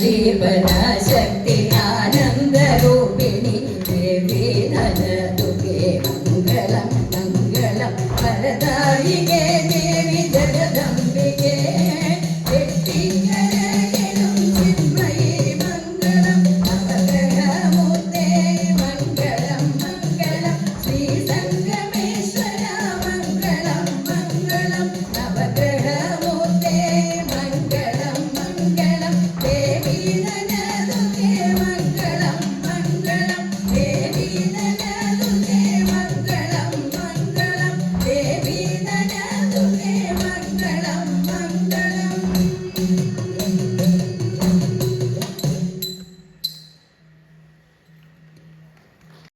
ദീപനശക്തി ആനന്ദരൂപിണി ദേവി ധനതുകേ മംഗളം മംഗളം വരദായികേ ദേവി ജഗദംബികേ